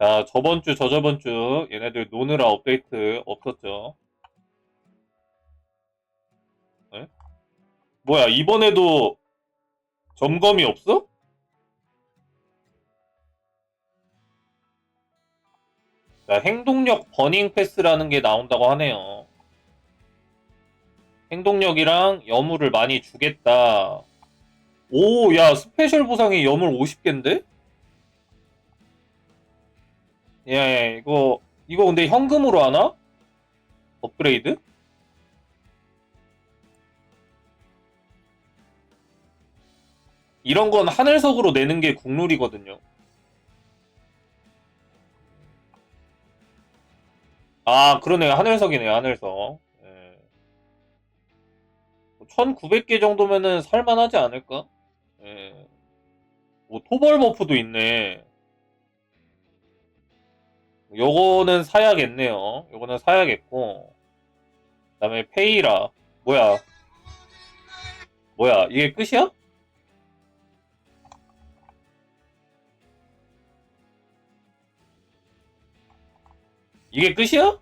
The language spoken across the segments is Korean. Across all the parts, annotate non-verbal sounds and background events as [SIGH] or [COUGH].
자, 저번 주, 저저번 주 얘네들 노느라 업데이트 없었죠. 네? 뭐야, 이번에도 점검이 없어? 자, 행동력 버닝 패스라는 게 나온다고 하네요. 행동력이랑 여물을 많이 주겠다. 오, 야, 스페셜 보상이 여물 50개인데? 예, 예, 이거, 이거 근데 현금으로 하나? 업그레이드? 이런 건 하늘석으로 내는 게 국룰이거든요. 아, 그러네요. 하늘석이네요, 하늘석. 예. 1900개 정도면은 살만하지 않을까? 예. 뭐, 토벌 버프도 있네. 요거는 사야겠네요. 요거는 사야겠고. 그 다음에 페이라. 뭐야. 뭐야, 이게 끝이야? 이게 끝이야?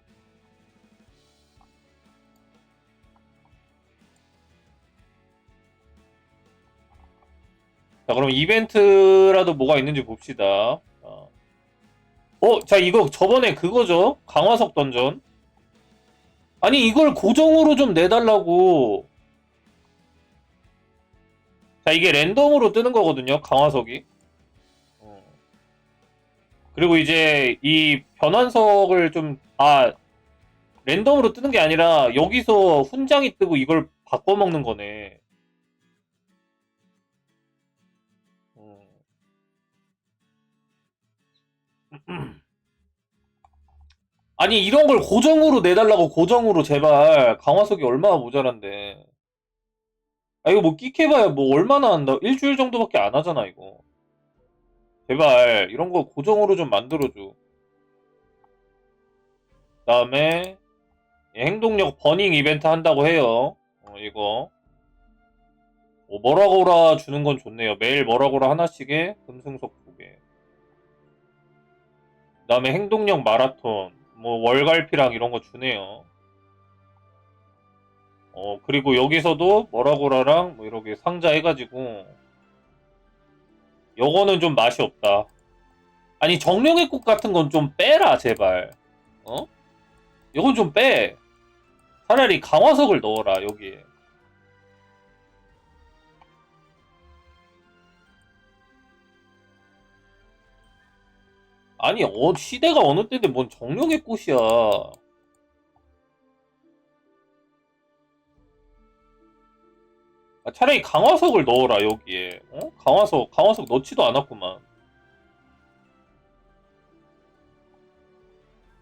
자, 그럼 이벤트라도 뭐가 있는지 봅시다. 자. 어, 자, 이거 저번에 그거죠? 강화석 던전. 아니, 이걸 고정으로 좀 내달라고. 자, 이게 랜덤으로 뜨는 거거든요, 강화석이. 어. 그리고 이제 이 변환석을 좀, 아, 랜덤으로 뜨는 게 아니라 여기서 훈장이 뜨고 이걸 바꿔먹는 거네. [CLEARS THROAT] 아니 이런 걸 고정으로 내달라고 고정으로 제발. 강화석이 얼마나 모자란데. 아 이거 뭐 끼케봐야 뭐 얼마나 한다. 일주일 정도밖에 안 하잖아 이거. 제발 이런 거 고정으로 좀 만들어줘. 다음에 행동력 버닝 이벤트 한다고 해요. 어, 이거. 뭐 뭐라고라 주는 건 좋네요. 매일 뭐라고라 하나씩에 금승석 두개 그 다음에 행동력 마라톤, 뭐 월갈피랑 이런 거 주네요. 어 그리고 여기서도 뭐라고라랑 뭐 이렇게 상자 해가지고 요거는 좀 맛이 없다. 아니 정령의 꽃 같은 건 좀 빼라 제발. 어? 요건 좀 빼. 차라리 강화석을 넣어라 여기에. 아니, 어, 시대가 어느 때인데 뭔 정령의 꽃이야. 아, 차라리 강화석을 넣어라, 여기에. 어? 강화석, 강화석 넣지도 않았구만.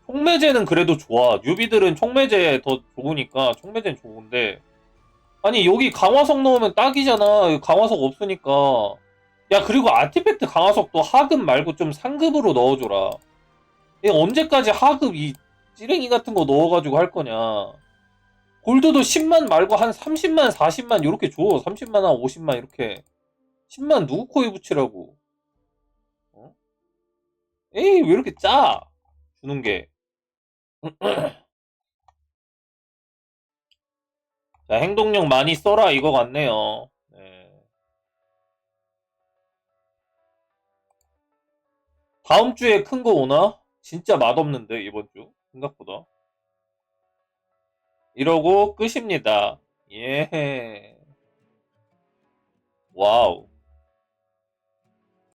총매제는 그래도 좋아. 뉴비들은 총매제 더 좋으니까, 총매제는 좋은데. 아니, 여기 강화석 넣으면 딱이잖아. 강화석 없으니까. 야, 그리고 아티팩트 강화석도 하급 말고 좀 상급으로 넣어줘라. 이거 언제까지 하급 이 찌랭이 같은 거 넣어가지고 할 거냐. 골드도 10만 말고 한 30만, 40만 이렇게 줘. 30만, 한 50만 이렇게. 10만 누구 코에 붙이라고. 어? 에이, 왜 이렇게 짜? 주는 게. [CLEARS THROAT] 자, 행동력 많이 써라 이거 같네요. 다음 주에 큰 거 오나? 진짜 맛없는데 이번 주 생각보다 이러고 끝입니다. 예. 와우.